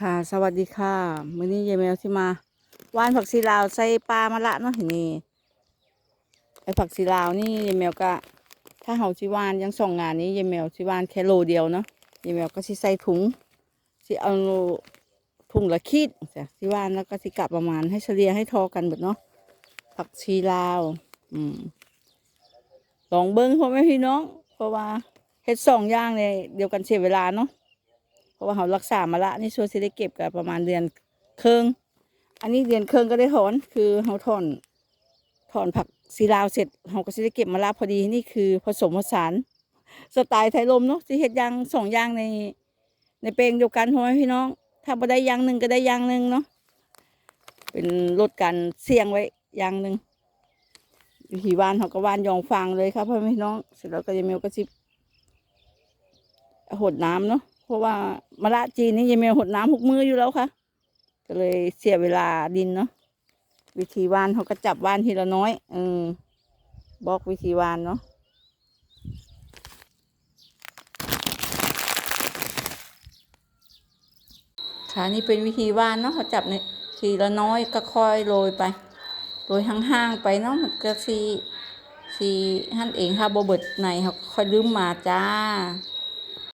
ค่ะสวัสดีค่ะมื้อนี้ยายแมวสิมาว่านผักชีลาวใส่ปลามาละเนาะทีนี้ไอ้ผักชีลาวนี่ยายแมวก็ ถ้าเฮาสิว่านยังสองงานนี้ยายแมวสิว่านแค่โลเดียวเนาะยายแมวก็สิใส่ถุงสิเอาถุงละขีดจ้ะสิว่านแล้วก็สิกลับประมาณให้เฉลี่ยให้ทอกันเบิดเนาะผักชีลาว อืมลองเบิ้งพ่อแม่พี่น้อง เพราะว่าเฮ็ดสองอย่างเนี่ยเดียวกันเสียเวลาเนาะ ราะว่าเขารักษามาละนี่ช่วยสิได้เก็บกันประมาณเดือนเครึ่องอันนี้เดือนเครึ่องก็ได้ถอนคือเขาถอนถอนผักซีลาวเสร็จเขาก็สิได้เก็บมาละพอดีนี่คือผสมผสานสไตล์ไทยลมเนาะสิเฮ็ดยางสองย่างในในเปลงเดียวกันพ่อแม่พี่น้อง ถ้าบ่ได้ย่างหนึ่งก็ได้ย่างหนึ่งเนาะเป็นลดการเสี่ยงไว้อย่างหนึ่งวิธีวานเขาก็วานยองฟางเลยครับพ่อแม่พี่น้อง เสร็จแล้วก็จะมีก็สิบหดน้ำเนาะ เพราะว่ามะระจีนนี่ยังมีหดน้ำหกมืออยู่แล้วค่ะ ก็เลยเสียเวลาดินเนาะวิธีวานเขาก็จับวานทีละน้อยเออบอกวิธีวานเนาะค่ะนี่เป็นวิธีวานเนาะเขาจับในทีละน้อยก็ค่อยโรยไปโรยห่างๆไปเนาะมันก็สีสีหั่นเองค่ะโบเบิดในเขาค่อยลืมมาจ้า